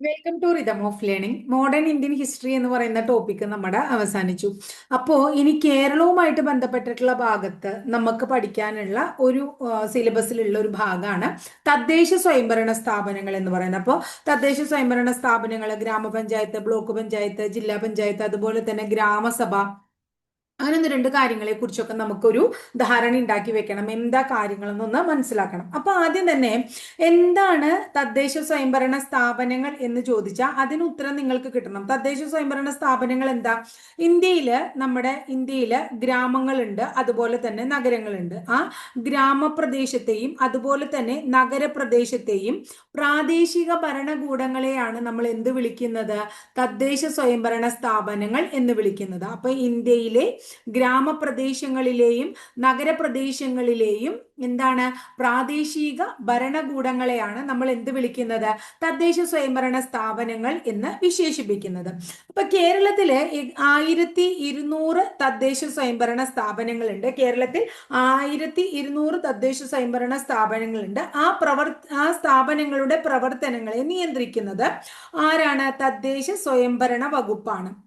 Welcome to rhythm of learning modern Indian history എന്ന് പറയുന്ന topic നമ്മുടെ അവസാനിച്ചു. അപ്പോൾ ഇനി കേരളവുമായിട്ട് ബന്ധപ്പെട്ടിട്ടുള്ള ഭാഗത്ത് നമുക്ക് പഠിക്കാനുള്ള ഒരു സിലബസിലുള്ള ഒരു ഭാഗമാണ് തദ്ദേശ സ്വയംഭരണ സ്ഥാപനങ്ങൾ എന്ന് പറയുന്നത്. അപ്പോൾ തദ്ദേശ സ്വയംഭരണ സ്ഥാപനങ്ങൾ ഗ്രാമപഞ്ചായത്ത് ബ്ലോക്ക് പഞ്ചായത്ത് ജില്ലാ പഞ്ചായത്ത് അതുപോലെ തന്നെ ഗ്രാമസഭ അങ്ങനെ രണ്ട് കാര്യങ്ങളെ കുറിച്ചൊക്കെ നമുക്കൊരു ധാരണ ഉണ്ടാക്കി വെക്കണം. എന്താ കാര്യങ്ങളെന്നൊന്ന് മനസ്സിലാക്കണം. അപ്പൊ ആദ്യം തന്നെ എന്താണ് തദ്ദേശ സ്വയംഭരണ സ്ഥാപനങ്ങൾ എന്ന് ചോദിച്ചാൽ അതിന് ഉത്തരം നിങ്ങൾക്ക് കിട്ടണം. തദ്ദേശ സ്വയംഭരണ സ്ഥാപനങ്ങൾ എന്താ? ഇന്ത്യയിൽ നമ്മുടെ ഇന്ത്യയിൽ ഗ്രാമങ്ങളുണ്ട് അതുപോലെ തന്നെ നഗരങ്ങളുണ്ട്. ആ ഗ്രാമപ്രദേശത്തെയും അതുപോലെ തന്നെ നഗരപ്രദേശത്തെയും പ്രാദേശിക ഭരണകൂടങ്ങളെയാണ് നമ്മൾ എന്ത് വിളിക്കുന്നത്? തദ്ദേശ സ്വയംഭരണ സ്ഥാപനങ്ങൾ എന്ന് വിളിക്കുന്നത്. അപ്പൊ ഇന്ത്യയിലെ ഗ്രാമപ്രദേശങ്ങളിലെയും നഗരപ്രദേശങ്ങളിലെയും എന്താണ് പ്രാദേശിക ഭരണകൂടങ്ങളെയാണ് നമ്മൾ എന്ത് വിളിക്കുന്നത്? തദ്ദേശ സ്വയംഭരണ സ്ഥാപനങ്ങൾ എന്ന് വിശേഷിപ്പിക്കുന്നത്. അപ്പൊ കേരളത്തിൽ ആയിരത്തി ഇരുന്നൂറ് തദ്ദേശ സ്വയംഭരണ സ്ഥാപനങ്ങളുണ്ട്. കേരളത്തിൽ ആയിരത്തി ഇരുന്നൂറ് തദ്ദേശ സ്വയംഭരണ സ്ഥാപനങ്ങളുണ്ട്. ആ പ്രവർ ആ സ്ഥാപനങ്ങളുടെ പ്രവർത്തനങ്ങളെ നിയന്ത്രിക്കുന്നത് ആരാണ്? തദ്ദേശ സ്വയംഭരണ വകുപ്പാണ്.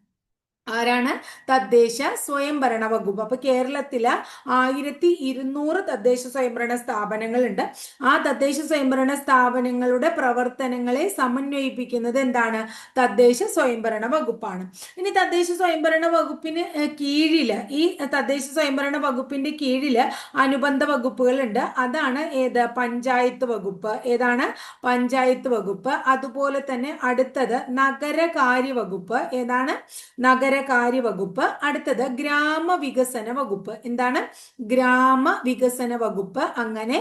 ആരാണ്? തദ്ദേശ സ്വയംഭരണ വകുപ്പ്. അപ്പൊ കേരളത്തിൽ ആയിരത്തി ഇരുന്നൂറ് തദ്ദേശ സ്വയംഭരണ സ്ഥാപനങ്ങളുണ്ട്. ആ തദ്ദേശ സ്വയംഭരണ സ്ഥാപനങ്ങളുടെ പ്രവർത്തനങ്ങളെ സമന്വയിപ്പിക്കുന്നത് എന്താണ്? തദ്ദേശ സ്വയംഭരണ വകുപ്പാണ്. ഇനി തദ്ദേശ സ്വയംഭരണ വകുപ്പിന് കീഴിൽ ഈ തദ്ദേശ സ്വയംഭരണ വകുപ്പിന്റെ കീഴിൽ അനുബന്ധ വകുപ്പുകളുണ്ട്. അതാണ് ഏത്? പഞ്ചായത്ത് വകുപ്പ്. ഏതാണ്? പഞ്ചായത്ത് വകുപ്പ്. അതുപോലെ തന്നെ അടുത്തത് നഗരകാര്യ വകുപ്പ്. ഏതാണ്? നഗര നഗരകാര്യ വകുപ്പ് അടുത്തത് ഗ്രാമവികസന വകുപ്പ്. എന്താണ്? ഗ്രാമവികസന വകുപ്പ് അങ്ങനെ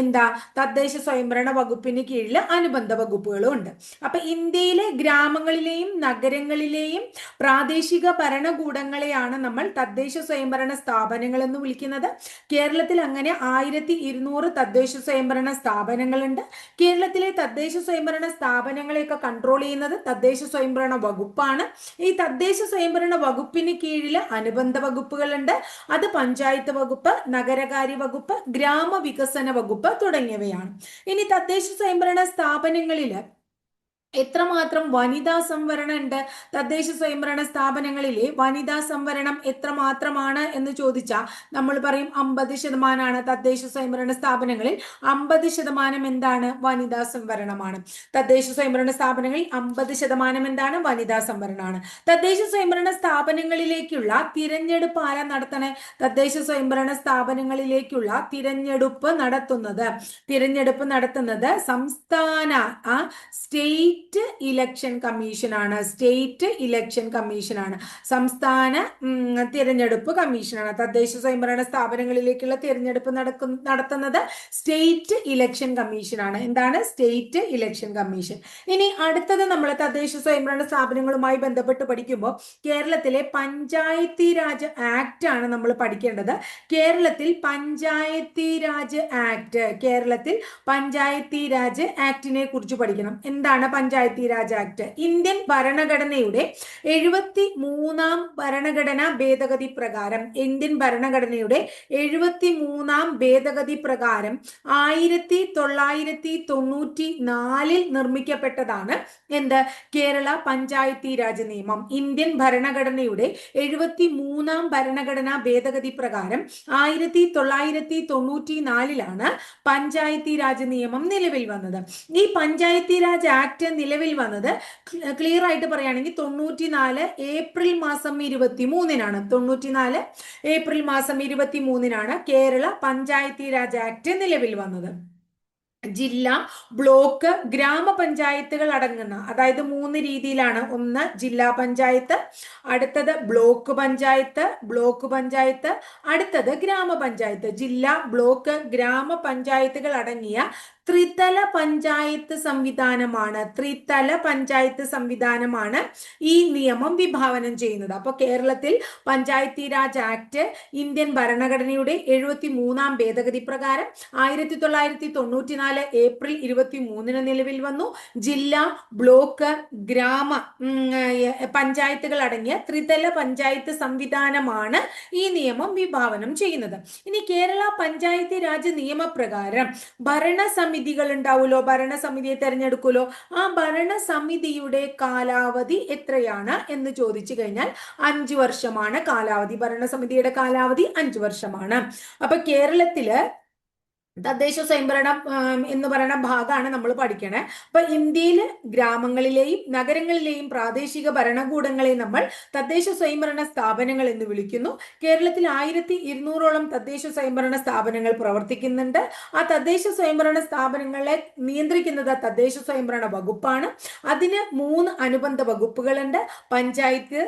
എന്താ തദ്ദേശ സ്വയംഭരണ വകുപ്പിന് കീഴിൽ അനുബന്ധ വകുപ്പുകളും ഉണ്ട്. അപ്പൊ ഇന്ത്യയിലെ ഗ്രാമങ്ങളിലെയും നഗരങ്ങളിലെയും പ്രാദേശിക ഭരണകൂടങ്ങളെയാണ് നമ്മൾ തദ്ദേശ സ്വയംഭരണ സ്ഥാപനങ്ങൾ എന്ന് വിളിക്കുന്നത്. കേരളത്തിൽ അങ്ങനെ ആയിരത്തി ഇരുന്നൂറ് തദ്ദേശ സ്വയംഭരണ സ്ഥാപനങ്ങളുണ്ട്. കേരളത്തിലെ തദ്ദേശ സ്വയംഭരണ സ്ഥാപനങ്ങളെയൊക്കെ കൺട്രോൾ ചെയ്യുന്നത് തദ്ദേശ സ്വയംഭരണ വകുപ്പാണ്. ഈ തദ്ദേശ സ്വയംഭരണ വകുപ്പിന് കീഴിൽ അനുബന്ധ വകുപ്പുകളുണ്ട്. അത് പഞ്ചായത്ത് വകുപ്പ് നഗരകാര്യ വകുപ്പ് ഗ്രാമവികസന വകുപ്പ് തുടങ്ങിയവയാണ്. ഇനി തദ്ദേശ സ്വയംഭരണ സ്ഥാപനങ്ങളിൽ എത്രമാത്രം വനിതാ സംവരണം ഉണ്ട്? തദ്ദേശ സ്വയംഭരണ സ്ഥാപനങ്ങളിലെ വനിതാ സംവരണം എത്രമാത്രമാണ് എന്ന് ചോദിച്ചാൽ നമ്മൾ പറയും അമ്പത് ശതമാനമാണ് തദ്ദേശ സ്വയംഭരണ സ്ഥാപനങ്ങളിൽ. അമ്പത് ശതമാനം എന്താണ്? വനിതാ സംവരണമാണ്. തദ്ദേശ സ്വയംഭരണ സ്ഥാപനങ്ങളിൽ അമ്പത് ശതമാനം എന്താണ്? വനിതാ സംവരണമാണ്. തദ്ദേശ സ്വയംഭരണ സ്ഥാപനങ്ങളിലേക്കുള്ള തിരഞ്ഞെടുപ്പ് ആരാ നടത്തണേ? തദ്ദേശ സ്വയംഭരണ സ്ഥാപനങ്ങളിലേക്കുള്ള തിരഞ്ഞെടുപ്പ് നടത്തുന്നത്. തിരഞ്ഞെടുപ്പ് നടത്തുന്നത് സംസ്ഥാന സ്റ്റേറ്റ് സ്റ്റേറ്റ് ഇലക്ഷൻ കമ്മീഷനാണ് സ്റ്റേറ്റ് ഇലക്ഷൻ കമ്മീഷനാണ് സംസ്ഥാന തിരഞ്ഞെടുപ്പ് കമ്മീഷനാണ് തദ്ദേശ സ്വയംഭരണ സ്ഥാപനങ്ങളിലേക്കുള്ള തിരഞ്ഞെടുപ്പ് നടക്കുന്ന നടത്തുന്നത് സ്റ്റേറ്റ് ഇലക്ഷൻ കമ്മീഷനാണ് എന്താണ്? സ്റ്റേറ്റ് ഇലക്ഷൻ കമ്മീഷൻ ഇനി അടുത്തത് നമ്മൾ തദ്ദേശ സ്വയംഭരണ സ്ഥാപനങ്ങളുമായി ബന്ധപ്പെട്ട് പഠിക്കുമ്പോൾ കേരളത്തിലെ പഞ്ചായത്തി രാജ് ആക്ട് ആണ് നമ്മൾ പഠിക്കേണ്ടത്. കേരളത്തിൽ പഞ്ചായത്തി രാജ് ആക്ട് കേരളത്തിൽ പഞ്ചായത്തി രാജ് ആക്ടിനെ കുറിച്ച് പഠിക്കണം. എന്താണ് പഞ്ചായത്ത് പഞ്ചായത്തി രാജ് ആക്ട്. ഇന്ത്യൻ ഭരണഘടനയുടെ എഴുപത്തി മൂന്നാം ഭരണഘടനാ ഭേദഗതി പ്രകാരം ഇന്ത്യൻ ഭരണഘടനയുടെ എഴുപത്തി മൂന്നാം ഭേദഗതി പ്രകാരം ആയിരത്തി തൊള്ളായിരത്തി തൊണ്ണൂറ്റി നാലിൽ നിർമ്മിക്കപ്പെട്ടതാണ് എന്ത്? കേരള പഞ്ചായത്തി രാജ് നിയമം. ഇന്ത്യൻ ഭരണഘടനയുടെ എഴുപത്തി മൂന്നാം ഭരണഘടനാ ഭേദഗതി പ്രകാരം ആയിരത്തി തൊള്ളായിരത്തി തൊണ്ണൂറ്റി നാലിലാണ് പഞ്ചായത്തി രാജ് നിയമം നിലവിൽ വന്നത്. ഈ പഞ്ചായത്തി രാജ് ആക്ട് നിലവിൽ വന്നത്. ക്ലിയർ ആയിട്ട് പറയുകയാണെങ്കിൽ തൊണ്ണൂറ്റിനാല് ഏപ്രിൽ മാസം ഇരുപത്തി മൂന്നിനാണ് തൊണ്ണൂറ്റിനാല് ഏപ്രിൽ മാസം ഇരുപത്തി മൂന്നിനാണ് കേരള പഞ്ചായത്തി രാജ് ആക്ട് നിലവിൽ വന്നത്. ജില്ല ബ്ലോക്ക് ഗ്രാമപഞ്ചായത്തുകൾ അടങ്ങുന്ന അതായത് മൂന്ന് രീതിയിലാണ്. ഒന്ന് ജില്ലാ പഞ്ചായത്ത് അടുത്തത് ബ്ലോക്ക് പഞ്ചായത്ത് ബ്ലോക്ക് പഞ്ചായത്ത് അടുത്തത് ഗ്രാമപഞ്ചായത്ത്. ജില്ല ബ്ലോക്ക് ഗ്രാമപഞ്ചായത്തുകൾ അടങ്ങിയ ത്രിതല പഞ്ചായത്ത് സംവിധാനമാണ്. ത്രിതല പഞ്ചായത്ത് സംവിധാനമാണ് ഈ നിയമം വിഭാവനം ചെയ്യുന്നത്. അപ്പോൾ കേരളത്തിൽ പഞ്ചായത്തി രാജ് ആക്ട് ഇന്ത്യൻ ഭരണഘടനയുടെ എഴുപത്തി മൂന്നാം ഭേദഗതി പ്രകാരം ആയിരത്തി തൊള്ളായിരത്തി തൊണ്ണൂറ്റിനാല് ഏപ്രിൽ ഇരുപത്തി മൂന്നിന് നിലവിൽ വന്നു. ജില്ല ബ്ലോക്ക് ഗ്രാമ പഞ്ചായത്തുകൾ അടങ്ങിയ ത്രിതല പഞ്ചായത്ത് സംവിധാനമാണ് ഈ നിയമം വിഭാവനം ചെയ്യുന്നത്. ഇനി കേരള പഞ്ചായത്തി രാജ് നിയമപ്രകാരം ഭരണ ഭരണസമിതികൾ ഉണ്ടാവുമല്ലോ ഭരണസമിതിയെ തെരഞ്ഞെടുക്കുമല്ലോ ആ ഭരണസമിതിയുടെ കാലാവധി എത്രയാണ് എന്ന് ചോദിച്ചു കഴിഞ്ഞാൽ അഞ്ചു വർഷമാണ് കാലാവധി. ഭരണസമിതിയുടെ കാലാവധി അഞ്ചു വർഷമാണ്. അപ്പൊ കേരളത്തിൽ തദ്ദേശ സ്വയംഭരണ എന്ന് പറയുന്ന ഭാഗമാണ് നമ്മൾ പഠിക്കണേ. അപ്പൊ ഇന്ത്യയിൽ ഗ്രാമങ്ങളിലെയും നഗരങ്ങളിലെയും പ്രാദേശിക ഭരണകൂടങ്ങളെ നമ്മൾ തദ്ദേശ സ്വയംഭരണ സ്ഥാപനങ്ങൾ എന്ന് വിളിക്കുന്നു. കേരളത്തിൽ ആയിരത്തി ഇരുന്നൂറോളം തദ്ദേശ സ്വയംഭരണ സ്ഥാപനങ്ങൾ പ്രവർത്തിക്കുന്നുണ്ട്. ആ തദ്ദേശ സ്വയംഭരണ സ്ഥാപനങ്ങളെ നിയന്ത്രിക്കുന്നത് തദ്ദേശ സ്വയംഭരണ വകുപ്പാണ്. അതിന് മൂന്ന് അനുബന്ധ വകുപ്പുകളുണ്ട്. പഞ്ചായത്ത്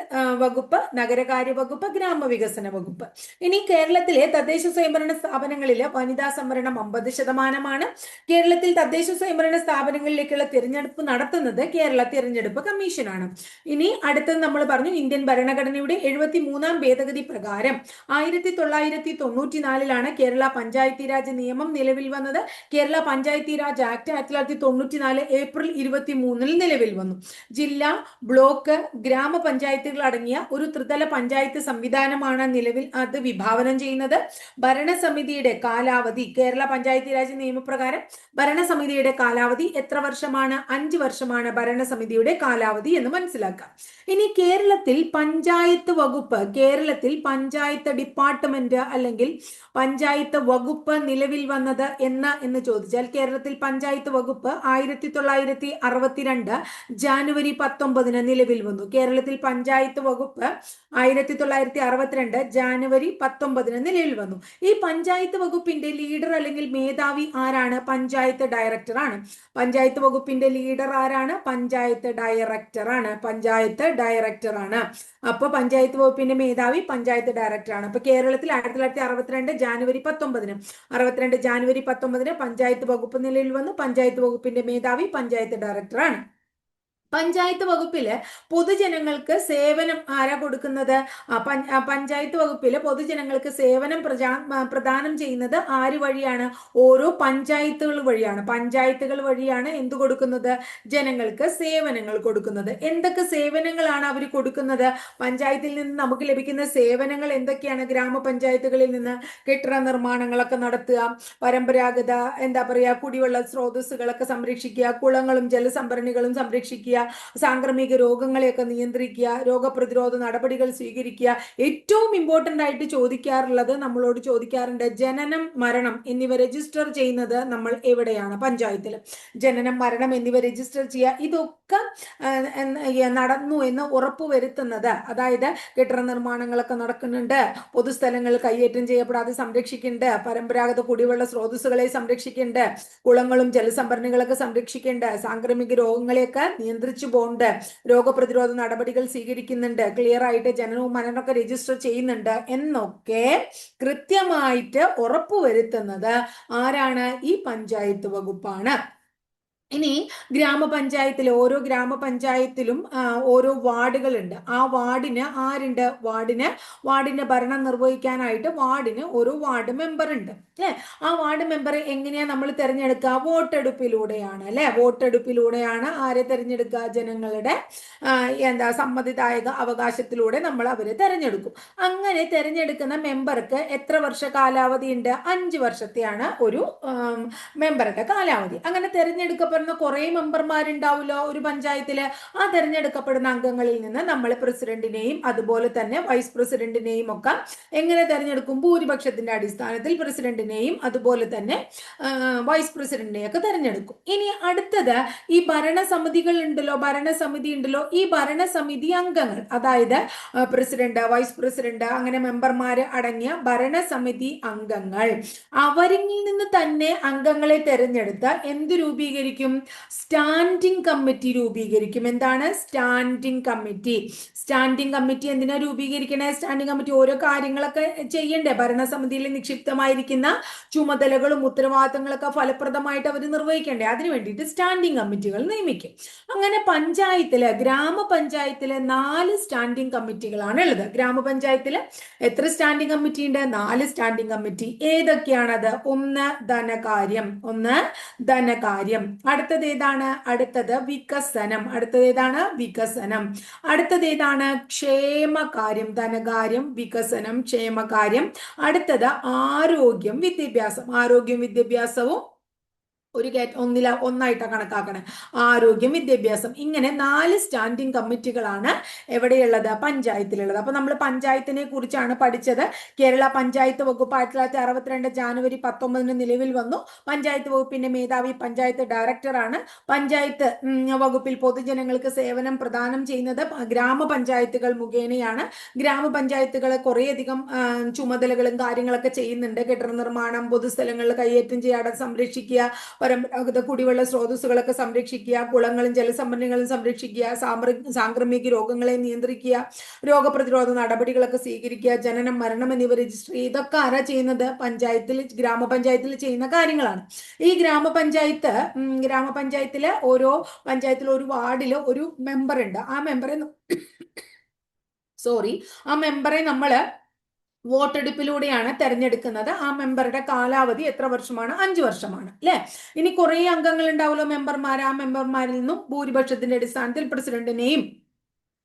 വകുപ്പ് നഗരകാര്യ വകുപ്പ് ഗ്രാമവികസന വകുപ്പ്. ഇനി കേരളത്തിലെ തദ്ദേശ സ്വയംഭരണ സ്ഥാപനങ്ങളിൽ വനിതാ സംവരണം അമ്പത് ശതമാനമാണ് കേരളത്തിൽ തദ്ദേശ സ്വയംഭരണ സ്ഥാപനങ്ങളിലേക്കുള്ള തിരഞ്ഞെടുപ്പ് നടത്തുന്നത് കേരള തിരഞ്ഞെടുപ്പ് കമ്മീഷനാണ്. ഇനി അടുത്തത് നമ്മൾ പറഞ്ഞു ഇന്ത്യൻ ഭരണഘടനയുടെ എഴുപത്തി മൂന്നാം ഭേദഗതി പ്രകാരം ആയിരത്തി തൊള്ളായിരത്തി തൊണ്ണൂറ്റിനാലിലാണ് കേരള പഞ്ചായത്തി രാജ് നിയമം നിലവിൽ വന്നത്. കേരള പഞ്ചായത്തി രാജ് ആക്ട് ആയിരത്തി തൊള്ളായിരത്തി തൊണ്ണൂറ്റിനാല് ഏപ്രിൽ ഇരുപത്തി മൂന്നിൽ നിലവിൽ വന്നു. ജില്ല ബ്ലോക്ക് ഗ്രാമപഞ്ചായത്തുകൾ അടങ്ങിയ ഒരു ത്രിതല പഞ്ചായത്ത് സംവിധാനമാണ് നിലവിൽ അത് വിഭാവനം ചെയ്യുന്നത്. ഭരണസമിതിയുടെ കാലാവധി കേരള പഞ്ചായത്തി രാജ് നിയമപ്രകാരം ഭരണസമിതിയുടെ കാലാവധി എത്ര വർഷമാണ്? അഞ്ച് വർഷമാണ് ഭരണസമിതിയുടെ കാലാവധി എന്ന് മനസ്സിലാക്കാം. ഇനി കേരളത്തിൽ പഞ്ചായത്ത് വകുപ്പ് കേരളത്തിൽ പഞ്ചായത്ത് ഡിപ്പാർട്ട്മെന്റ് അല്ലെങ്കിൽ പഞ്ചായത്ത് വകുപ്പ് നിലവിൽ വന്നത് എന്ന് എന്ന് ചോദിച്ചാൽ കേരളത്തിൽ പഞ്ചായത്ത് വകുപ്പ് ആയിരത്തി തൊള്ളായിരത്തി അറുപത്തിരണ്ട് ജാനുവരി പത്തൊമ്പതിന് നിലവിൽ വന്നു. കേരളത്തിൽ പഞ്ചായത്ത് വകുപ്പ് ആയിരത്തി തൊള്ളായിരത്തി അറുപത്തിരണ്ട് ജാനുവരി പത്തൊമ്പതിന് നിലവിൽ വന്നു. ഈ പഞ്ചായത്ത് വകുപ്പിന്റെ ലീഡർ അല്ലെങ്കിൽ മേധാവി ആരാണ്? പഞ്ചായത്ത് ഡയറക്ടറാണ് പഞ്ചായത്ത് വകുപ്പിന്റെ ലീഡർ ആരാണ്? പഞ്ചായത്ത് ഡയറക്ടറാണ് പഞ്ചായത്ത് ഡയറക്ടറാണ് അപ്പൊ പഞ്ചായത്ത് വകുപ്പിന്റെ മേധാവി പഞ്ചായത്ത് ഡയറക്ടറാണ് അപ്പൊ കേരളത്തിൽ ആയിരത്തി തൊള്ളായിരത്തി അറുപത്തിരണ്ട് ജാനുവരി പത്തൊമ്പതിന് അറുപത്തിരണ്ട് ജാനുവരി പത്തൊമ്പതിന് പഞ്ചായത്ത് വകുപ്പ് നിലയിൽ വന്നു. പഞ്ചായത്ത് വകുപ്പിന്റെ മേധാവി പഞ്ചായത്ത് ഡയറക്ടർ ആണ്. പഞ്ചായത്ത് വകുപ്പിൽ പൊതുജനങ്ങൾക്ക് സേവനം ആരാ കൊടുക്കുന്നത്? പഞ്ചായത്ത് വകുപ്പിൽ പൊതുജനങ്ങൾക്ക് സേവനം പ്രദാനം ചെയ്യുന്നത് ആര് വഴിയാണ്? ഓരോ പഞ്ചായത്തുകൾ വഴിയാണ്. പഞ്ചായത്തുകൾ വഴിയാണ് എന്ത് കൊടുക്കുന്നത്? ജനങ്ങൾക്ക് സേവനങ്ങൾ കൊടുക്കുന്നത്. എന്തൊക്കെ സേവനങ്ങളാണ് അവർ കൊടുക്കുന്നത്? പഞ്ചായത്തിൽ നിന്ന് നമുക്ക് ലഭിക്കുന്ന സേവനങ്ങൾ എന്തൊക്കെയാണ്? ഗ്രാമപഞ്ചായത്തുകളിൽ നിന്ന് കെട്ടിട നിർമ്മാണങ്ങളൊക്കെ നടത്തുക പരമ്പരാഗത എന്താ പറയുക കുടിവെള്ള സ്രോതസ്സുകളൊക്കെ സംരക്ഷിക്കുക കുളങ്ങളും ജലസംഭരണികളും സംരക്ഷിക്കുക സാംക്രമിക രോഗങ്ങളെയൊക്കെ നിയന്ത്രിക്കുക രോഗപ്രതിരോധ നടപടികൾ സ്വീകരിക്കുക. ഏറ്റവും ഇമ്പോർട്ടന്റ് ആയിട്ട് ചോദിക്കാറുള്ളത് നമ്മളോട് ചോദിക്കാറുണ്ട് ജനനം മരണം എന്നിവ രജിസ്റ്റർ ചെയ്യുന്നത് നമ്മൾ എവിടെയാണ്? പഞ്ചായത്തിൽ. ജനനം മരണം എന്നിവ രജിസ്റ്റർ ചെയ്യുക. ഇതൊക്കെ നടന്നു എന്ന് ഉറപ്പുവരുത്തുന്നത് അതായത് കെട്ടിട നിർമ്മാണങ്ങളൊക്കെ നടക്കുന്നുണ്ട്. പൊതുസ്ഥലങ്ങൾ കയ്യേറ്റം ചെയ്യപ്പെടാതെ സംരക്ഷിക്കുന്നുണ്ട്. പരമ്പരാഗത കുടിവെള്ള സ്രോതസ്സുകളെ സംരക്ഷിക്കുന്നുണ്ട്. കുളങ്ങളും ജലസംഭരണികളൊക്കെ സംരക്ഷിക്കുന്നുണ്ട്. സാംക്രമിക രോഗങ്ങളെയൊക്കെ നിയന്ത്രിച്ച് നിയന്ത്രിച്ചു പോണ്ട്. രോഗപ്രതിരോധ നടപടികൾ സ്വീകരിക്കുന്നുണ്ട്. ക്ലിയർ ആയിട്ട് ജനനവും മരണമൊക്കെ രജിസ്റ്റർ ചെയ്യുന്നുണ്ട് എന്നൊക്കെ കൃത്യമായിട്ട് ഉറപ്പുവരുത്തുന്നത് ആരാണ്? ഈ പഞ്ചായത്ത് വകുപ്പാണ്. ഇനി ഗ്രാമപഞ്ചായത്തിൽ ഓരോ ഗ്രാമപഞ്ചായത്തിലും ഓരോ വാർഡുകളുണ്ട്. ആ വാർഡിന് ആരുണ്ട്? വാർഡിന് വാർഡിന്റെ ഭരണം നിർവഹിക്കാനായിട്ട് വാർഡിന് ഒരു വാർഡ് മെമ്പർ ഉണ്ട് അല്ലെ? ആ വാർഡ് മെമ്പറെ എങ്ങനെയാ നമ്മൾ തിരഞ്ഞെടുക്കുക? വോട്ടെടുപ്പിലൂടെയാണ് അല്ലെ? വോട്ടെടുപ്പിലൂടെയാണ് ആരെ തിരഞ്ഞെടുക്കുക? ജനങ്ങളുടെ എന്താ സമ്മതിദായക അവകാശത്തിലൂടെ നമ്മൾ അവരെ തിരഞ്ഞെടുക്കും. അങ്ങനെ തിരഞ്ഞെടുക്കുന്ന മെമ്പർക്ക് എത്ര വർഷ കാലാവധി ഉണ്ട്? അഞ്ച് വർഷത്തെയാണ് ഒരു മെമ്പറുടെ കാലാവധി. അങ്ങനെ തിരഞ്ഞെടുക്കപ്പെടുന്ന കുറേ മെമ്പർമാരുണ്ടാവുമല്ലോ ഒരു പഞ്ചായത്തിൽ? ആ തിരഞ്ഞെടുക്കപ്പെടുന്ന അംഗങ്ങളിൽ നിന്ന് നമ്മൾ പ്രസിഡന്റിനെയും അതുപോലെ തന്നെ വൈസ് പ്രസിഡന്റിനെയും ഒക്കെ എങ്ങനെ തിരഞ്ഞെടുക്കും? ഭൂരിപക്ഷത്തിന്റെ അടിസ്ഥാനത്തിൽ പ്രസിഡന്റിനെയും അതുപോലെ തന്നെ വൈസ് പ്രസിഡന്റിനെയും ഒക്കെ തിരഞ്ഞെടുക്കും. ഇനി അടുത്തത് ഈ ഭരണസമിതികൾ ഉണ്ടല്ലോ ഭരണസമിതി ഉണ്ടല്ലോ ഈ ഭരണസമിതി അംഗങ്ങൾ അതായത് പ്രസിഡന്റ് വൈസ് പ്രസിഡന്റ് അങ്ങനെ മെമ്പർമാർ അടങ്ങിയ ഭരണസമിതി അംഗങ്ങൾ അവരിൽ നിന്ന് തന്നെ അംഗങ്ങളെ തെരഞ്ഞെടുത്ത് എന്ത് രൂപീകരിക്കും? സ്റ്റാൻഡിംഗ് കമ്മിറ്റി രൂപീകരിക്കും. എന്താണ്? Standing committee. സ്റ്റാൻഡിംഗ് കമ്മിറ്റി എന്തിനാ രൂപീകരിക്കണേ? സ്റ്റാൻഡിംഗ് കമ്മിറ്റി ഓരോ കാര്യങ്ങളൊക്കെ ചെയ്യണ്ടേ? ഭരണസമിതിയിൽ നിക്ഷിപ്തമായിരിക്കുന്ന ചുമതലകളും ഉത്തരവാദിത്തങ്ങളൊക്കെ ഫലപ്രദമായിട്ട് അവർ നിർവഹിക്കേണ്ടേ? അതിനു വേണ്ടിയിട്ട് സ്റ്റാൻഡിംഗ് കമ്മിറ്റികൾ നിയമിക്കും. അങ്ങനെ പഞ്ചായത്തിൽ ഗ്രാമപഞ്ചായത്തിലെ നാല് സ്റ്റാൻഡിംഗ് കമ്മിറ്റികളാണ് ഉള്ളത്. ഗ്രാമപഞ്ചായത്തിൽ എത്ര സ്റ്റാൻഡിംഗ് കമ്മിറ്റി ഉണ്ട്? നാല് സ്റ്റാൻഡിംഗ് കമ്മിറ്റി ഏതൊക്കെയാണത്? ഒന്ന് ധനകാര്യം. ഒന്ന് ധനകാര്യം. അടുത്തത് ഏതാണ്? അടുത്തത് വികസനം. അടുത്തത് ഏതാണ്? വികസനം. അടുത്തത് ഏതാണ്? ക്ഷേമകാര്യം ധനകാര്യം വികസനം ക്ഷേമകാര്യം. അടുത്തത് ആരോഗ്യം വിദ്യാഭ്യാസം ആരോഗ്യം വിദ്യാഭ്യാസവും ഒരു കാറ്റ് ഒന്നില ഒന്നായിട്ടാണ് കണക്കാക്കണേ. ആരോഗ്യം വിദ്യാഭ്യാസം ഇങ്ങനെ നാല് സ്റ്റാൻഡിംഗ് കമ്മിറ്റികളാണ് എവിടെയുള്ളത്? പഞ്ചായത്തിലുള്ളത്. അപ്പൊ നമ്മൾ പഞ്ചായത്തിനെ കുറിച്ചാണ് പഠിച്ചത്. കേരള പഞ്ചായത്ത് വകുപ്പ് ആയിരത്തി തൊള്ളായിരത്തി അറുപത്തിരണ്ട് ജാനുവരി പത്തൊമ്പതിന് നിലവിൽ വന്നു. പഞ്ചായത്ത് വകുപ്പിന്റെ മേധാവി പഞ്ചായത്ത് ഡയറക്ടറാണ്. പഞ്ചായത്ത് വകുപ്പിൽ പൊതുജനങ്ങൾക്ക് സേവനം പ്രദാനം ചെയ്യുന്നത് ഗ്രാമപഞ്ചായത്തുകൾ മുഖേനയാണ്. ഗ്രാമപഞ്ചായത്തുകൾ കുറേയധികം ചുമതലകളും കാര്യങ്ങളൊക്കെ ചെയ്യുന്നുണ്ട്. കെട്ടിട നിർമ്മാണം പൊതുസ്ഥലങ്ങളിൽ കൈയേറ്റം ചെയ്യാതെ സംരക്ഷിക്കുക പരമ്പരാഗത കുടിവെള്ള സ്രോതസ്സുകളൊക്കെ സംരക്ഷിക്കുക കുളങ്ങളും ജലസംഭരണികളും സംരക്ഷിക്കുക സാമ്ര- സാംക്രമിക രോഗങ്ങളെ നിയന്ത്രിക്കുക രോഗപ്രതിരോധ നടപടികളൊക്കെ സ്വീകരിക്കുക ജനനം മരണം എന്നിവ രജിസ്റ്റർ ചെയ്യുക ഇതൊക്കെ ആരാ ചെയ്യുന്നത്? പഞ്ചായത്തിൽ ഗ്രാമപഞ്ചായത്തിൽ ചെയ്യുന്ന കാര്യങ്ങളാണ്. ഈ ഗ്രാമപഞ്ചായത്ത് ഗ്രാമപഞ്ചായത്തിലെ ഓരോ പഞ്ചായത്തിലെ ഒരു വാർഡിൽ ഒരു മെമ്പർ ഉണ്ട് ആ മെമ്പറെ സോറി ആ മെമ്പറെ നമ്മൾ വോട്ടെടുപ്പിലൂടെയാണ് തെരഞ്ഞെടുക്കുന്നത്. ആ മെമ്പറുടെ കാലാവധി എത്ര വർഷമാണ്? അഞ്ചു വർഷമാണ്. അല്ലെ? ഇനി കുറെ അംഗങ്ങൾ ഉണ്ടാവുമല്ലോ മെമ്പർമാർ ആ മെമ്പർമാരിൽ നിന്നും ഭൂരിപക്ഷത്തിന്റെ അടിസ്ഥാനത്തിൽ പ്രസിഡന്റിനെയും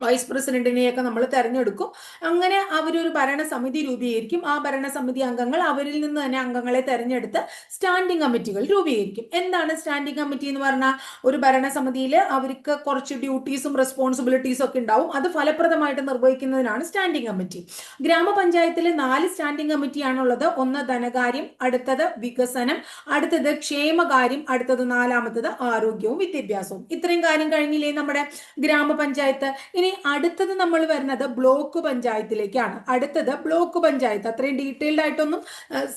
വൈസ് പ്രസിഡന്റിനെയൊക്കെ നമ്മൾ തെരഞ്ഞെടുക്കും. അങ്ങനെ അവരൊരു ഭരണസമിതി രൂപീകരിക്കും. ആ ഭരണസമിതി അംഗങ്ങൾ അവരിൽ നിന്ന് തന്നെ അംഗങ്ങളെ തെരഞ്ഞെടുത്ത് സ്റ്റാൻഡിംഗ് കമ്മിറ്റികൾ രൂപീകരിക്കും. എന്താണ് സ്റ്റാൻഡിംഗ് കമ്മിറ്റി എന്ന് പറഞ്ഞാൽ ഒരു ഭരണസമിതിയിൽ അവർക്ക് കുറച്ച് ഡ്യൂട്ടീസും റെസ്പോൺസിബിലിറ്റീസും ഒക്കെ ഉണ്ടാവും. അത് ഫലപ്രദമായിട്ട് നിർവഹിക്കുന്നതിനാണ് സ്റ്റാൻഡിംഗ് കമ്മിറ്റി ഗ്രാമപഞ്ചായത്തിൽ നാല് സ്റ്റാൻഡിംഗ് കമ്മിറ്റിയാണുള്ളത് ഒന്ന് ധനകാര്യം അടുത്തത് വികസനം അടുത്തത് ക്ഷേമകാര്യം അടുത്തത് നാലാമത്തത് ആരോഗ്യവും വിദ്യാഭ്യാസവും. ഇത്രയും കാര്യം കഴിഞ്ഞില്ലേ നമ്മുടെ ഗ്രാമപഞ്ചായത്ത്? ഇനി അടുത്തത് നമ്മൾ വരുന്നത് ബ്ലോക്ക് പഞ്ചായത്തിലേക്കാണ്. അടുത്തത് ബ്ലോക്ക് പഞ്ചായത്ത്. അത്രയും ഡീറ്റെയിൽഡ് ആയിട്ടൊന്നും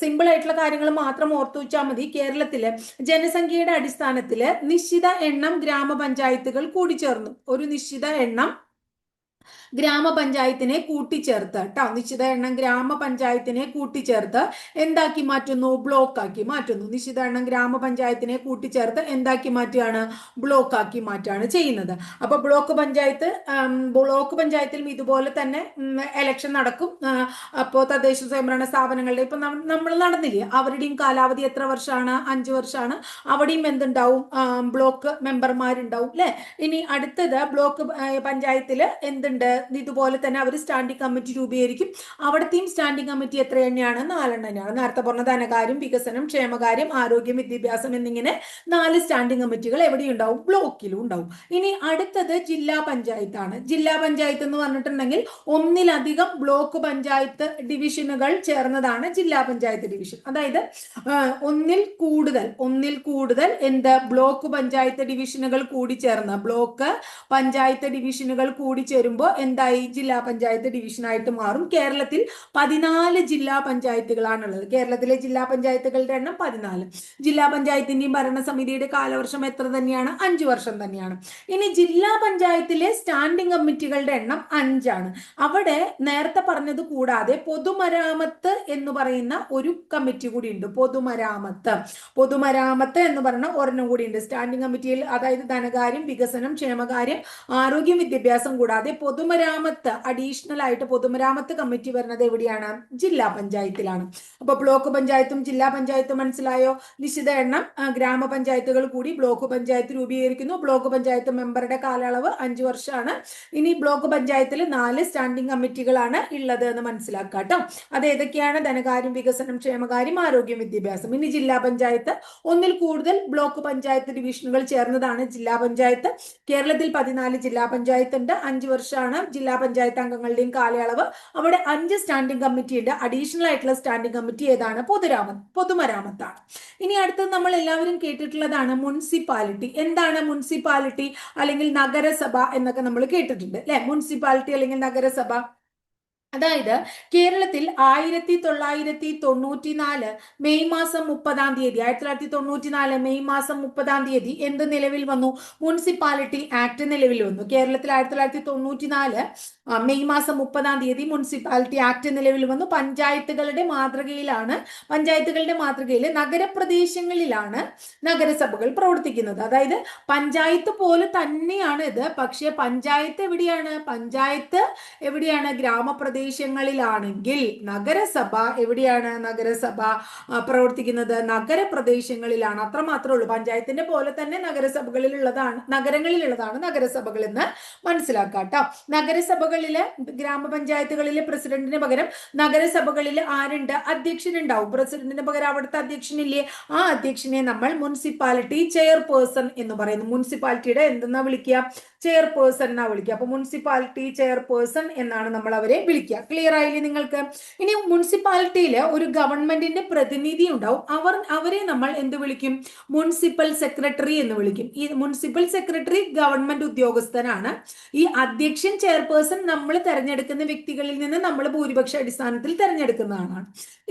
സിമ്പിൾ ആയിട്ടുള്ള കാര്യങ്ങൾ മാത്രം ഓർത്തു വെച്ചാൽ മതി. കേരളത്തിലെ ജനസംഖ്യയുടെ അടിസ്ഥാനത്തിൽ നിശ്ചിത എണ്ണം ഗ്രാമപഞ്ചായത്തുകൾ കൂടിച്ചേർന്നു. ഒരു നിശ്ചിത എണ്ണം ഗ്രാമപഞ്ചായത്തിനെ കൂട്ടിച്ചേർത്ത് കേട്ടോ. നിശ്ചിത എണ്ണം ഗ്രാമപഞ്ചായത്തിനെ കൂട്ടിച്ചേർത്ത് എന്താക്കി മാറ്റുന്നു? ബ്ലോക്ക് ആക്കി മാറ്റുന്നു. നിശ്ചിത എണ്ണം ഗ്രാമപഞ്ചായത്തിനെ കൂട്ടിച്ചേർത്ത് എന്താക്കി മാറ്റുകയാണ്? ബ്ലോക്ക് ആക്കി മാറ്റുകയാണ് ചെയ്യുന്നത്. അപ്പൊ ബ്ലോക്ക് പഞ്ചായത്ത് ബ്ലോക്ക് പഞ്ചായത്തിലും ഇതുപോലെ തന്നെ എലക്ഷൻ നടക്കും. അപ്പോൾ തദ്ദേശ സ്വയംഭരണ സ്ഥാപനങ്ങളുടെ ഇപ്പൊ നമ്മൾ നടന്നില്ലേ? അവരുടെയും കാലാവധി എത്ര വർഷമാണ്? അഞ്ചു വർഷമാണ്. അവിടെയും എന്തുണ്ടാവും? ബ്ലോക്ക് മെമ്പർമാരുണ്ടാവും അല്ലെ ഇനി അടുത്തത് ബ്ലോക്ക് പഞ്ചായത്തിൽ എന്തുണ്ട്? ഇതുപോലെ തന്നെ അവർ സ്റ്റാൻഡിംഗ് കമ്മിറ്റി രൂപീകരിക്കും. അവിടത്തെയും സ്റ്റാൻഡിംഗ് കമ്മിറ്റി എത്ര തന്നെയാണ് നാലെണ്ണം തന്നെയാണ്. നേരത്തെ പറഞ്ഞ ധനകാര്യം വികസനം ക്ഷേമകാര്യം ആരോഗ്യം വിദ്യാഭ്യാസം എന്നിങ്ങനെ നാല് സ്റ്റാൻഡിംഗ് കമ്മിറ്റികൾ എവിടെയുണ്ടാവും? ബ്ലോക്കിലും ഉണ്ടാവും. ഇനി അടുത്തത് ജില്ലാ പഞ്ചായത്താണ്. ജില്ലാ പഞ്ചായത്ത് എന്ന് പറഞ്ഞിട്ടുണ്ടെങ്കിൽ ഒന്നിലധികം ബ്ലോക്ക് പഞ്ചായത്ത് ഡിവിഷനുകൾ ചേർന്നതാണ് ജില്ലാ പഞ്ചായത്ത് ഡിവിഷൻ. അതായത് ഒന്നിൽ കൂടുതൽ ഒന്നിൽ കൂടുതൽ എന്ത് ബ്ലോക്ക് പഞ്ചായത്ത് ഡിവിഷനുകൾ കൂടി ചേർന്ന ബ്ലോക്ക് പഞ്ചായത്ത് ഡിവിഷനുകൾ കൂടി ചേരുമ്പോൾ എന്തായി ജില്ലാ പഞ്ചായത്ത് ഡിവിഷനായിട്ട് മാറും. കേരളത്തിൽ പതിനാല് ജില്ലാ പഞ്ചായത്തുകളാണുള്ളത്. കേരളത്തിലെ ജില്ലാ പഞ്ചായത്തുകളുടെ എണ്ണം പതിനാല്. ജില്ലാ പഞ്ചായത്തിന്റെയും ഭരണസമിതിയുടെ കാലവർഷം എത്ര തന്നെയാണ്? അഞ്ചു വർഷം തന്നെയാണ്. ഇനി ജില്ലാ പഞ്ചായത്തിലെ സ്റ്റാൻഡിംഗ് കമ്മിറ്റികളുടെ എണ്ണം അഞ്ചാണ്. അവിടെ നേരത്തെ പറഞ്ഞത് കൂടാതെ പൊതുമരാമത്ത് എന്ന് പറയുന്ന ഒരു കമ്മിറ്റി കൂടി ഉണ്ട് പൊതുമരാമത്ത്. പൊതുമരാമത്ത് എന്ന് പറയുന്ന ഒരെണ്ണം കൂടി ഉണ്ട് സ്റ്റാൻഡിംഗ് കമ്മിറ്റിയിൽ അതായത് ധനകാര്യം വികസനം ക്ഷേമകാര്യം ആരോഗ്യം വിദ്യാഭ്യാസം കൂടാതെ പൊതുമരാമത്ത് അഡീഷണൽ ആയിട്ട് പൊതുമരാമത്ത് കമ്മിറ്റി വരുന്നത് എവിടെയാണ്? ജില്ലാ പഞ്ചായത്തിലാണ്. അപ്പൊ ബ്ലോക്ക് പഞ്ചായത്തും ജില്ലാ പഞ്ചായത്തും മനസ്സിലായോ? നിശ്ചിത എണ്ണം ഗ്രാമപഞ്ചായത്തുകൾ കൂടി ബ്ലോക്ക് പഞ്ചായത്ത് രൂപീകരിക്കുന്നു. ബ്ലോക്ക് പഞ്ചായത്ത് മെമ്പറുടെ കാലയളവ് അഞ്ചു വർഷമാണ്. ഇനി ബ്ലോക്ക് പഞ്ചായത്തിൽ നാല് സ്റ്റാൻഡിംഗ് കമ്മിറ്റികളാണ് ഉള്ളത് എന്ന് മനസ്സിലാക്കുക കേട്ടോ. അത് ഏതൊക്കെയാണ്? ധനകാര്യം വികസനം ക്ഷേമകാര്യം ആരോഗ്യം വിദ്യാഭ്യാസം. ഇനി ജില്ലാ പഞ്ചായത്ത് ഒന്നിൽ കൂടുതൽ ബ്ലോക്ക് പഞ്ചായത്ത് ഡിവിഷനുകൾ ചേർന്നതാണ് ജില്ലാ പഞ്ചായത്ത്. കേരളത്തിൽ പതിനാല് ജില്ലാ പഞ്ചായത്ത് ഉണ്ട് അഞ്ച് വർഷമാണ് ജില്ലാ പഞ്ചായത്ത് അംഗങ്ങളുടെയും കാലയളവ്. അവിടെ അഞ്ച് സ്റ്റാൻഡിംഗ് കമ്മിറ്റി ഉണ്ട്. അഡീഷണൽ ആയിട്ടുള്ള സ്റ്റാൻഡിംഗ് കമ്മിറ്റി ഏതാണ്? പൊതുരാമ പൊതുമരാമത്താണ്. ഇനി അടുത്തത് നമ്മൾ എല്ലാവരും കേട്ടിട്ടുള്ളതാണ് മുനിസിപ്പാലിറ്റി എന്താണ് മുനിസിപ്പാലിറ്റി അല്ലെങ്കിൽ നഗരസഭ എന്നൊക്കെ നമ്മൾ കേട്ടിട്ടുണ്ട് അല്ലെ? മുനിസിപ്പാലിറ്റി അല്ലെങ്കിൽ നഗരസഭ. അതായത് കേരളത്തിൽ ആയിരത്തി തൊള്ളായിരത്തി തൊണ്ണൂറ്റി നാല് മെയ് മാസം മുപ്പതാം തീയതി ആയിരത്തി തൊള്ളായിരത്തി തൊണ്ണൂറ്റി നാല് മെയ് മാസം മുപ്പതാം തീയതി എന്ത് നിലവിൽ വന്നു? മുനിസിപ്പാലിറ്റി ആക്ട് നിലവിൽ വന്നു. കേരളത്തിൽ ആയിരത്തി തൊള്ളായിരത്തി തൊണ്ണൂറ്റി നാല് മെയ് മാസം മുപ്പതാം തീയതി മുനിസിപ്പാലിറ്റി ആക്ട് നിലവിൽ വന്നു. പഞ്ചായത്തുകളുടെ മാതൃകയിലാണ് പഞ്ചായത്തുകളുടെ മാതൃകയിൽ നഗരപ്രദേശങ്ങളിലാണ് നഗരസഭകൾ പ്രവർത്തിക്കുന്നത്. അതായത് പഞ്ചായത്ത് പോലെ തന്നെയാണ് ഇത്. പക്ഷേ പഞ്ചായത്ത് എവിടെയാണ്? പഞ്ചായത്ത് എവിടെയാണ്? ഗ്രാമപ്രദേശ നഗരപ്രദേശങ്ങളിലാണെങ്കിൽ നഗരസഭ എവിടെയാണ് നഗരസഭ പ്രവർത്തിക്കുന്നത്? നഗരപ്രദേശങ്ങളിലാണ്. അത്ര മാത്രമേ ഉള്ളൂ പഞ്ചായത്തിന്റെ പോലെ തന്നെ നഗരസഭകളിലുള്ളതാണ് നഗരങ്ങളിലുള്ളതാണ് നഗരസഭകൾ എന്ന് മനസ്സിലാക്കാട്ടോ. നഗരസഭകളിലെ ഗ്രാമപഞ്ചായത്തുകളിലെ പ്രസിഡന്റിന് പകരം നഗരസഭകളിൽ ആരുണ്ട്? അധ്യക്ഷനുണ്ടാവും. പ്രസിഡന്റിന് പകരം അവിടുത്തെ അധ്യക്ഷനില്ലേ? ആ അധ്യക്ഷനെ നമ്മൾ മുനിസിപ്പാലിറ്റി ചെയർപേഴ്സൺ എന്ന് പറയുന്നു. മുനിസിപ്പാലിറ്റിയുടെ എന്തെന്നാ വിളിക്കുക? ചെയർപേഴ്സൺ എന്നാ വിളിക്കുക അപ്പൊ മുനിസിപ്പാലിറ്റി ചെയർപേഴ്സൺ എന്നാണ് നമ്മൾ അവരെ വിളിക്കുക ക്ലിയർ ആയില്ലേ നിങ്ങൾക്ക്? ഇനി മുനിസിപ്പാലിറ്റിയിൽ ഒരു ഗവൺമെന്റിന്റെ പ്രതിനിധി ഉണ്ടാവും. അവർ അവരെ നമ്മൾ എന്ത് വിളിക്കും? മുനിസിപ്പൽ സെക്രട്ടറി എന്ന് വിളിക്കും. ഈ മുനിസിപ്പൽ സെക്രട്ടറി ഗവൺമെന്റ് ഉദ്യോഗസ്ഥനാണ്. ഈ അധ്യക്ഷൻ ചെയർപേഴ്സൺ നമ്മൾ തെരഞ്ഞെടുക്കുന്ന വ്യക്തികളിൽ നിന്ന് നമ്മൾ ഭൂരിപക്ഷ അടിസ്ഥാനത്തിൽ തെരഞ്ഞെടുക്കുന്നതാണ്.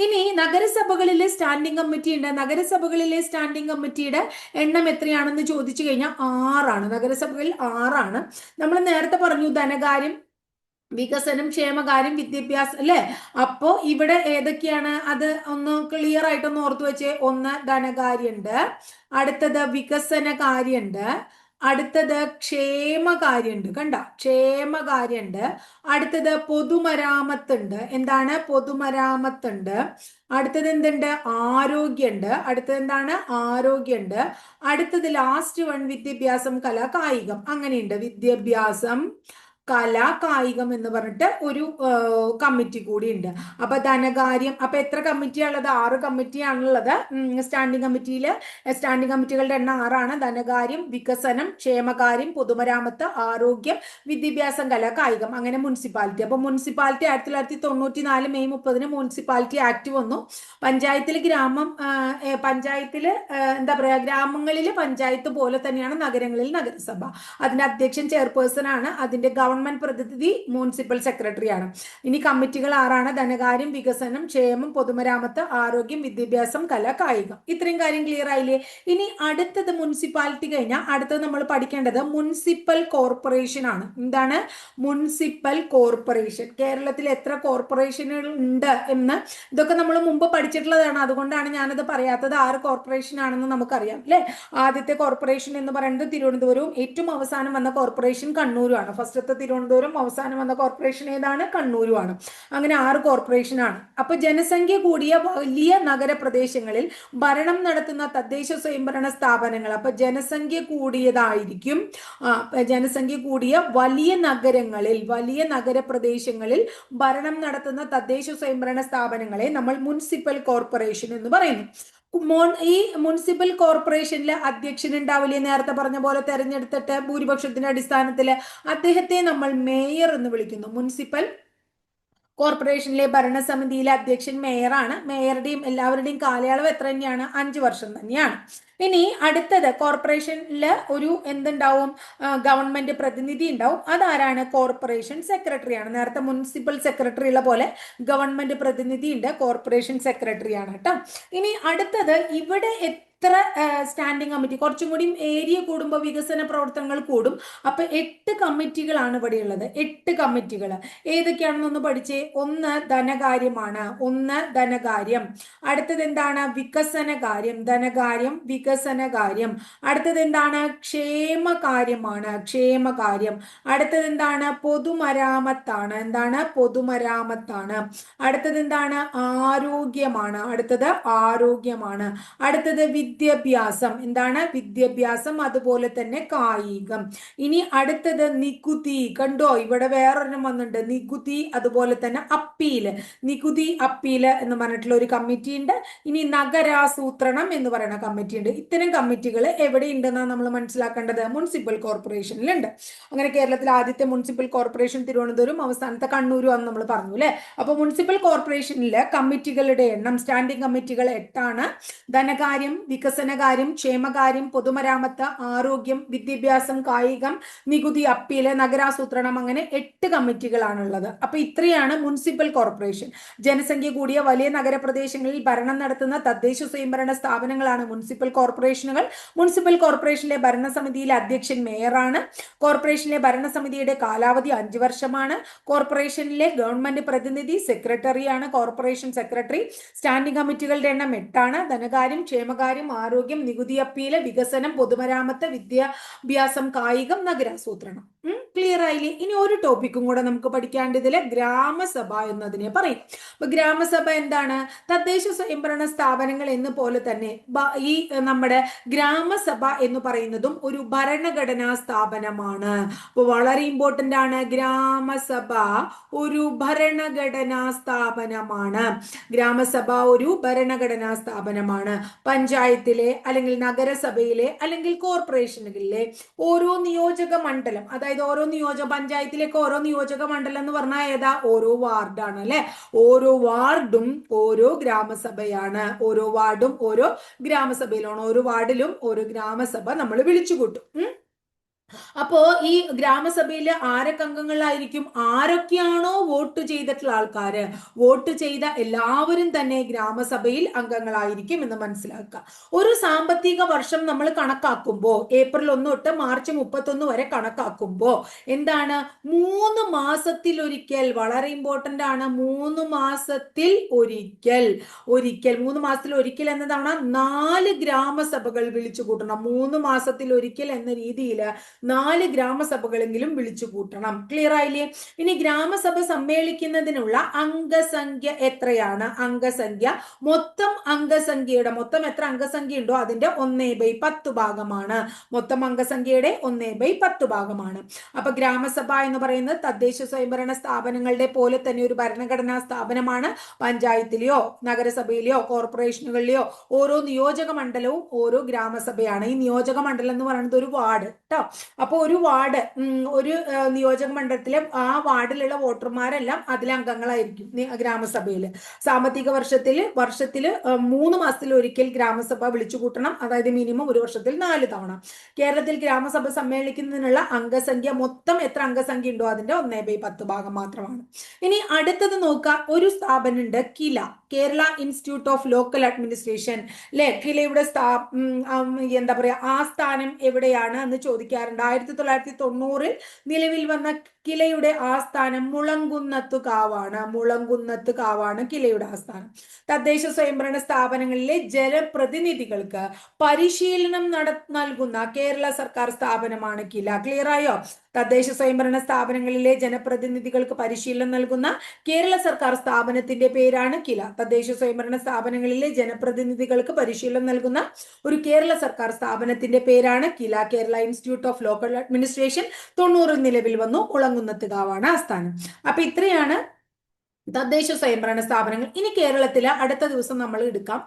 ഇനി നഗരസഭകളിലെ സ്റ്റാൻഡിംഗ് കമ്മിറ്റി ഉണ്ട് നഗരസഭകളിലെ സ്റ്റാൻഡിംഗ് കമ്മിറ്റിയുടെ എണ്ണം എത്രയാണെന്ന് ചോദിച്ചു കഴിഞ്ഞാൽ ആറാണ്. നഗരസഭകളിൽ ആറാണ്. നമ്മൾ നേരത്തെ പറഞ്ഞു ധനകാര്യം വികസനം ക്ഷേമകാര്യം വിദ്യാഭ്യാസം അല്ലെ? അപ്പോ ഇവിടെ ഏതൊക്കെയാണ്? അത് ഒന്ന് ക്ലിയർ ആയിട്ടൊന്ന് ഓർത്തു വെച്ചേ. ഒന്ന് ധനകാര്യണ്ട് അടുത്തത് വികസന കാര്യമുണ്ട് അടുത്തത് ക്ഷേമകാര്യമുണ്ട് കണ്ട? ക്ഷേമകാര്യമുണ്ട് അടുത്തത് പൊതുമരാമത്തുണ്ട്. എന്താണ്? പൊതുമരാമത്തുണ്ട്. അടുത്തത് എന്തുണ്ട്? ആരോഗ്യമുണ്ട് അടുത്തത് എന്താണ്? ആരോഗ്യമുണ്ട് അടുത്തത് ലാസ്റ്റ് വൺ വിദ്യാഭ്യാസം കല കായികം. അങ്ങനെയുണ്ട്. വിദ്യാഭ്യാസം കല കായികം എന്ന് പറഞ്ഞിട്ട് ഒരു കമ്മിറ്റി കൂടി ഉണ്ട് അപ്പൊ ധനകാര്യം അപ്പൊ എത്ര കമ്മിറ്റിയാണുള്ളത്? ആറ് കമ്മിറ്റിയാണുള്ളത്. സ്റ്റാൻഡിംഗ് കമ്മിറ്റിയിൽ സ്റ്റാൻഡിംഗ് കമ്മിറ്റികളുടെ എണ്ണം ആറാണ്. ധനകാര്യം വികസനം ക്ഷേമകാര്യം പൊതുമരാമത്ത് ആരോഗ്യം വിദ്യാഭ്യാസം കല കായികം അങ്ങനെ മുനിസിപ്പാലിറ്റി അപ്പൊ മുനിസിപ്പാലിറ്റി ആയിരത്തി തൊള്ളായിരത്തി തൊണ്ണൂറ്റി നാല് മെയ് മുപ്പതിന് മുനിസിപ്പാലിറ്റി ആക്ട് വന്നു. പഞ്ചായത്തിൽ ഗ്രാമം പഞ്ചായത്തിൽ എന്താ പറയാ ഗ്രാമങ്ങളിൽ പഞ്ചായത്ത് പോലെ തന്നെയാണ് നഗരങ്ങളിൽ നഗരസഭ. അതിന്റെ അധ്യക്ഷൻ ചെയർപേഴ്സൺ ആണ്. അതിന്റെ ഗവൺമെന്റ് പ്രതിനിധി മുനിസിപ്പൽ സെക്രട്ടറിയാണ് ഇനി കമ്മിറ്റികൾ ആറാണ്. ധനകാര്യം വികസനം ക്ഷേമം പൊതുമരാമത്ത് ആരോഗ്യം വിദ്യാഭ്യാസം കല കായികം. ഇത്രയും കാര്യം ക്ലിയർ ആയില്ലേ? ഇനി അടുത്തത് മുനിസിപ്പാലിറ്റി കഴിഞ്ഞാൽ അടുത്തത് നമ്മൾ പഠിക്കേണ്ടത് മുനിസിപ്പൽ കോർപ്പറേഷൻ ആണ്. എന്താണ്? മുനിസിപ്പൽ കോർപ്പറേഷൻ കേരളത്തിൽ എത്ര കോർപ്പറേഷനുകൾ ഉണ്ട് എന്ന് ഇതൊക്കെ നമ്മൾ മുമ്പ് പഠിച്ചിട്ടുള്ളതാണ്. അതുകൊണ്ടാണ് ഞാനത് പറയാത്തത് ആറ് കോർപ്പറേഷൻ ആണെന്ന് നമുക്കറിയാം അല്ലെ? ആദ്യത്തെ കോർപ്പറേഷൻ എന്ന് പറയുന്നത് തിരുവനന്തപുരവും ഏറ്റവും അവസാനം വന്ന കോർപ്പറേഷൻ കണ്ണൂരുമാണ്. ഫസ്റ്റത്തെ തിരുവനന്തപുരം അവസാനം വന്ന കോർപ്പറേഷൻ ഏതാണ്? കണ്ണൂരുമാണ് അങ്ങനെ ആറ് കോർപ്പറേഷനാണ് അപ്പൊ ജനസംഖ്യ കൂടിയ വലിയ നഗരപ്രദേശങ്ങളിൽ ഭരണം നടത്തുന്ന തദ്ദേശ സ്വയംഭരണ സ്ഥാപനങ്ങൾ അപ്പൊ ജനസംഖ്യ കൂടിയതായിരിക്കും ജനസംഖ്യ കൂടിയ വലിയ നഗരങ്ങളിൽ വലിയ നഗരപ്രദേശങ്ങളിൽ ഭരണം നടത്തുന്ന തദ്ദേശ സ്വയംഭരണ സ്ഥാപനങ്ങളെ നമ്മൾ മുനിസിപ്പൽ കോർപ്പറേഷൻ എന്ന് പറയുന്നു. ഈ മുനിസിപ്പൽ കോർപ്പറേഷനിലെ അധ്യക്ഷൻ ഉണ്ടാവില്ലേ നേരത്തെ പറഞ്ഞ പോലെ തെരഞ്ഞെടുത്തിട്ട് ഭൂരിപക്ഷത്തിന്റെ അടിസ്ഥാനത്തിൽ അദ്ദേഹത്തെ നമ്മൾ മേയർ എന്ന് വിളിക്കുന്നു. മുനിസിപ്പൽ കോർപ്പറേഷനിലെ ഭരണസമിതിയിലെ അധ്യക്ഷൻ മേയറാണ്. മേയറുടെയും എല്ലാവരുടെയും കാലയളവ് എത്ര തന്നെയാണ്? അഞ്ചു വർഷം തന്നെയാണ്. ഇനി അടുത്തത് കോർപ്പറേഷനിൽ ഒരു എന്തുണ്ടാവും? ഗവൺമെന്റ് പ്രതിനിധി ഉണ്ടാവും. അതാരാണ്? കോർപ്പറേഷൻ സെക്രട്ടറിയാണ് നേരത്തെ മുനിസിപ്പൽ സെക്രട്ടറി ഉള്ള പോലെ ഗവൺമെന്റ് പ്രതിനിധി ഉണ്ട്. കോർപ്പറേഷൻ സെക്രട്ടറിയാണ് കേട്ടോ. ഇനി അടുത്തത് ഇവിടെ എത്ര സ്റ്റാൻഡിംഗ് കമ്മിറ്റി കുറച്ചും കൂടി ഏരിയ കൂടുമ്പോൾ വികസന പ്രവർത്തനങ്ങൾ കൂടും. അപ്പൊ എട്ട് കമ്മിറ്റികളാണ് ഇവിടെ ഉള്ളത് എട്ട് കമ്മിറ്റികൾ. ഏതൊക്കെയാണെന്നൊന്ന് പഠിച്ചേ? ഒന്ന് ധനകാര്യമാണ്. ഒന്ന് ധനകാര്യം. അടുത്തത് എന്താണ്? വികസന കാര്യം. ധനകാര്യം വികസന കാര്യം. അടുത്തത് എന്താണ്? ക്ഷേമകാര്യമാണ് ക്ഷേമകാര്യം അടുത്തത് എന്താണ്? പൊതുമരാമത്താണ്. എന്താണ്? പൊതുമരാമത്താണ്. അടുത്തത് എന്താണ്? ആരോഗ്യമാണ്. അടുത്തത് ആരോഗ്യമാണ്. അടുത്തത് വിദ്യാഭ്യാസം. എന്താണ്? വിദ്യാഭ്യാസം അതുപോലെ തന്നെ കായികം. ഇനി അടുത്തത് നികുതി. കണ്ടോ? ഇവിടെ വേറൊരെണ്ണം വന്നിട്ടുണ്ട്. നികുതി അതുപോലെ തന്നെ അപ്പീൽ. നികുതി അപ്പീൽ എന്ന് പറഞ്ഞിട്ടുള്ള ഒരു കമ്മിറ്റി ഉണ്ട്. ഇനി നഗരാസൂത്രണം എന്ന് പറയുന്ന കമ്മിറ്റി ഉണ്ട്. ഇത്തരം കമ്മിറ്റികൾ എവിടെ ഉണ്ടെന്നാണ് നമ്മൾ മനസ്സിലാക്കേണ്ടത്? മുനിസിപ്പൽ കോർപ്പറേഷനിലുണ്ട്. അങ്ങനെ കേരളത്തിൽ ആദ്യത്തെ മുനിസിപ്പൽ കോർപ്പറേഷൻ തിരുവനന്തപുരം അവസാനത്തെ കണ്ണൂരും ആണെന്ന് നമ്മൾ പറഞ്ഞു അല്ലേ? അപ്പോൾ മുനിസിപ്പൽ കോർപ്പറേഷനിലെ കമ്മിറ്റികളുടെ എണ്ണം സ്റ്റാൻഡിംഗ് കമ്മിറ്റികൾ എട്ടാണ്. ധനകാര്യം വികസനകാര്യം ക്ഷേമകാര്യം പൊതുമരാമത്ത് ആരോഗ്യം വിദ്യാഭ്യാസം കായികം നികുതി അപ്പീൽ നഗരാസൂത്രണം അങ്ങനെ എട്ട് കമ്മിറ്റികളാണുള്ളത്. അപ്പൊ ഇത്രയാണ് മുനിസിപ്പൽ കോർപ്പറേഷൻ. ജനസംഖ്യ കൂടിയ വലിയ നഗരപ്രദേശങ്ങളിൽ ഭരണം നടത്തുന്ന തദ്ദേശ സ്വയംഭരണ സ്ഥാപനങ്ങളാണ് മുനിസിപ്പൽ കോർപ്പറേഷനുകൾ. മുനിസിപ്പൽ കോർപ്പറേഷനിലെ ഭരണസമിതിയിലെ അധ്യക്ഷൻ മേയറാണ്. കോർപ്പറേഷനിലെ ഭരണസമിതിയുടെ കാലാവധി അഞ്ചു വർഷമാണ്. കോർപ്പറേഷനിലെ ഗവൺമെന്റ് പ്രതിനിധി സെക്രട്ടറിയാണ്. Corporation secretary. സ്റ്റാൻഡിംഗ് കമ്മിറ്റികളുടെ എണ്ണം എട്ടാണ്. ധനകാര്യം ക്ഷേമകാര്യം ആരോഗ്യം നികുതി അപ്പീൽ വികസനം പൊതുമരാമത്ത് വിദ്യാഭ്യാസം കായികം നഗരാസൂത്രണം. ക്ലിയർ ആയില്ലേ? ഇനി ഒരു ടോപ്പിക്കും കൂടെ നമുക്ക് പഠിക്കാണ്ട് ഇതിലെ ഗ്രാമസഭ എന്നതിനെ പറയും. അപ്പൊ ഗ്രാമസഭ എന്താണ്? തദ്ദേശ സ്വയംഭരണ സ്ഥാപനങ്ങൾ എന്ന് പോലെ തന്നെ ഈ നമ്മുടെ ഗ്രാമസഭ എന്ന് പറയുന്നതും ഒരു ഭരണഘടനാ സ്ഥാപനമാണ്. അപ്പോൾ വളരെ ഇമ്പോർട്ടന്റ് ആണ്. ഗ്രാമസഭ ഒരു ഭരണഘടനാ സ്ഥാപനമാണ്. ഗ്രാമസഭ ഒരു ഭരണഘടനാ സ്ഥാപനമാണ്. പഞ്ചായത്തിലെ അല്ലെങ്കിൽ നഗരസഭയിലെ അല്ലെങ്കിൽ കോർപ്പറേഷനുകളിലെ ഓരോ നിയോജക മണ്ഡലം അതായത് ഓരോ നിയോജക പഞ്ചായത്തിലേക്ക് ഓരോ നിയോജക മണ്ഡലം എന്ന് പറഞ്ഞാൽ ഏതാ? ഓരോ വാർഡാണ് അല്ലെ? ഓരോ വാർഡും ഓരോ ഗ്രാമസഭയാണ്. ഓരോ വാർഡും ഓരോ ഗ്രാമസഭയിലാണ്. ഓരോ വാർഡിലും ഓരോ ഗ്രാമസഭ നമ്മൾ വിളിച്ചു കൂട്ടും അപ്പോ ഈ ഗ്രാമസഭയിലെ ആരൊക്കെ അംഗങ്ങളായിരിക്കും ആരൊക്കെയാണോ വോട്ട് ചെയ്തിട്ടുള്ള ആൾക്കാര്? വോട്ട് ചെയ്ത എല്ലാവരും തന്നെ ഗ്രാമസഭയിൽ അംഗങ്ങളായിരിക്കും എന്ന് മനസ്സിലാക്കുക. ഒരു സാമ്പത്തിക വർഷം നമ്മൾ കണക്കാക്കുമ്പോൾ ഏപ്രിൽ ഒന്ന് തൊട്ട് മാർച്ച് മുപ്പത്തൊന്ന് വരെ കണക്കാക്കുമ്പോൾ എന്താണ്? മൂന്ന് മാസത്തിൽ ഒരിക്കൽ വളരെ ഇമ്പോർട്ടന്റ് ആണ് മൂന്ന് മാസത്തിൽ ഒരിക്കൽ ഒരിക്കൽ മൂന്ന് മാസത്തിൽ ഒരിക്കൽ എന്നതാണ് നാല് ഗ്രാമസഭകൾ വിളിച്ചു കൂട്ടണം. മൂന്ന് മാസത്തിൽ ഒരിക്കൽ എന്ന രീതിയിൽ നാല് ഗ്രാമസഭകളെങ്കിലും വിളിച്ചു കൂട്ടണം. ക്ലിയർ ആയില്ലേ? ഇനി ഗ്രാമസഭ സമ്മേളിക്കുന്നതിനുള്ള അംഗസംഖ്യ എത്രയാണ്? അംഗസംഖ്യ. മൊത്തം അംഗസംഖ്യയുടെ മൊത്തം എത്ര അംഗസംഖ്യ ഉണ്ടോ? അതിന്റെ ഒന്നേ ബൈ പത്ത് ഭാഗമാണ്. മൊത്തം അംഗസംഖ്യയുടെ ഒന്നേ ബൈ പത്ത് ഭാഗമാണ്. അപ്പൊ ഗ്രാമസഭ എന്ന് പറയുന്നത് തദ്ദേശ സ്വയംഭരണ സ്ഥാപനങ്ങളുടെ പോലെ തന്നെ ഒരു ഭരണഘടനാ സ്ഥാപനമാണ്. പഞ്ചായത്തിലെയോ നഗരസഭയിലെയോ കോർപ്പറേഷനുകളിലെയോ ഓരോ നിയോജക മണ്ഡലവും ഓരോ ഗ്രാമസഭയാണ്. ഈ നിയോജക മണ്ഡലം എന്ന് പറയുന്നത് ഒരു വാർഡ് കേട്ടോ അപ്പോൾ ഒരു വാർഡ് ഒരു നിയോജക മണ്ഡലത്തിലെ ആ വാർഡിലുള്ള വോട്ടർമാരെല്ലാം അതിലെ അംഗങ്ങളായിരിക്കും ഗ്രാമസഭയിൽ സാമ്പത്തിക വർഷത്തിൽ വർഷത്തിൽ മൂന്ന് മാസത്തിൽ ഒരിക്കൽ ഗ്രാമസഭ വിളിച്ചു കൂട്ടണം അതായത് മിനിമം ഒരു വർഷത്തിൽ നാല് തവണ. കേരളത്തിൽ ഗ്രാമസഭ സമ്മേളിക്കുന്നതിനുള്ള അംഗസംഖ്യ മൊത്തം എത്ര അംഗസംഖ്യ ഉണ്ടോ അതിന്റെ ഒന്നേ ബൈ പത്ത് ഭാഗം മാത്രമാണ്. ഇനി അടുത്തത് നോക്കുക ഒരു സ്ഥാപനമുണ്ട് KILA. Kerala institute of local administration അല്ലെ കിലയുടെ സ്ഥാ എന്താ പറയാ ആ സ്ഥാനം എവിടെയാണ് എന്ന് ചോദിക്കാറുണ്ട്. ആയിരത്തി തൊള്ളായിരത്തി തൊണ്ണൂറിൽ നിലവിൽ വന്ന കിലയുടെ ആസ്ഥാനം മുളങ്കുന്നത്ത് കാവാണ് മുളങ്കുന്നത്ത് കാവാണ് കിലയുടെ ആസ്ഥാനം. തദ്ദേശ സ്വയംഭരണ സ്ഥാപനങ്ങളിലെ ജനപ്രതിനിധികൾക്ക് പരിശീലനം നട നൽകുന്ന കേരള സർക്കാർ സ്ഥാപനമാണ് കില. ക്ലിയർ ആയോ? തദ്ദേശ സ്വയംഭരണ സ്ഥാപനങ്ങളിലെ ജനപ്രതിനിധികൾക്ക് പരിശീലനം നൽകുന്ന കേരള സർക്കാർ സ്ഥാപനത്തിന്റെ പേരാണ് കില. തദ്ദേശ സ്വയംഭരണ സ്ഥാപനങ്ങളിലെ ജനപ്രതിനിധികൾക്ക് പരിശീലനം നൽകുന്ന ഒരു കേരള സർക്കാർ സ്ഥാപനത്തിന്റെ പേരാണ് KILA. Kerala institute of local administration തൊണ്ണൂറിൽ നിലവിൽ വന്നു. ഉളങ്ങുന്നത്തുകാവാണ് ആസ്ഥാനം അപ്പൊ ഇത്രയാണ് തദ്ദേശ സ്വയംഭരണ സ്ഥാപനങ്ങൾ. ഇനി കേരളത്തിൽ അടുത്ത ദിവസം നമ്മൾ എടുക്കാം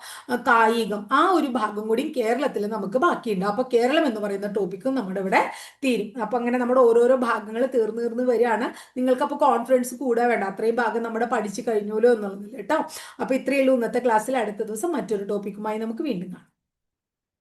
കായികം. ആ ഒരു ഭാഗം കൂടി കേരളത്തിൽ നമുക്ക് ബാക്കിയുണ്ട്. അപ്പൊ കേരളം എന്ന് പറയുന്ന ടോപ്പിക്കും നമ്മുടെ ഇവിടെ തീരും. അപ്പൊ അങ്ങനെ നമ്മുടെ ഓരോരോ ഭാഗങ്ങൾ തീർന്നു തീർന്ന് വരികയാണ്. നിങ്ങൾക്ക് അപ്പോൾ കോൺഫിഡൻസ് കൂടെ വേണ്ട. അത്രയും ഭാഗം നമ്മുടെ പഠിച്ചു കഴിഞ്ഞോലോ എന്നുള്ളതില്ല കേട്ടോ. അപ്പൊ ഇത്രയേ ഉള്ളൂ. ഇന്നത്തെ ക്ലാസ്സിൽ അടുത്ത ദിവസം മറ്റൊരു ടോപ്പിക്കുമായി നമുക്ക് വീണ്ടും കാണാം.